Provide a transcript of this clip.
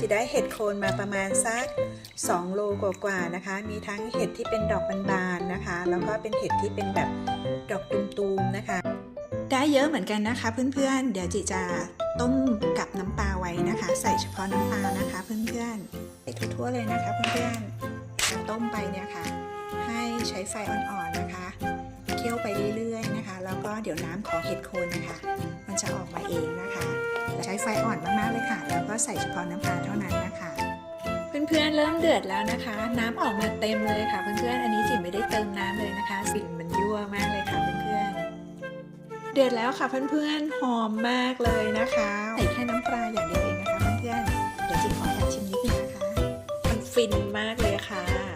จะได้เห็ดโคนมาประมาณสัก 2 โลกว่าๆนะคะ มีทั้งเห็ดที่เป็นดอกบานๆนะคะ แล้วก็เป็นเห็ดที่เป็นแบบดอกตุมๆนะคะ ได้เยอะเหมือนกันนะคะ เพื่อนๆ เดี๋ยวจิจะต้มกับน้ำปลาไว้นะคะ ใส่เฉพาะน้ำปลานะคะเพื่อนๆใส่ทั่วๆเลยนะคะเพื่อนๆต้มไปเนี่ยค่ะ ให้ใช้ไฟอ่อนๆนะคะ เคี่ยวไปเรื่อยๆนะคะ แล้วก็เดี๋ยวน้ำของเห็ดโคนนะคะ มันจะออกมาเองนะคะ ใช้ไฟอ่อนมากๆเก็ใส่เฉพาะน้ำปลาเท่านั้นนะคะเพื่อนๆเริ่มเดือดแล้วนะคะ น้ำออกมาเต็มเลยค่ะ เพื่อนๆอันนี้จิ๋มไม่ได้เติมน้ำเลยนะคะกลิ่นมันยั่วมากเลยค่ะเพื่อนๆเดือดแล้วค่ะเพื่อนๆหอมมากเลยนะคะใส่แค่น้ำปลาอย่างเดียวเองนะคะเพื่อนๆเดี๋ยวจิ๋มขอแอบชิมนิดนึงนะคะมันฟินมากเลยค่ะ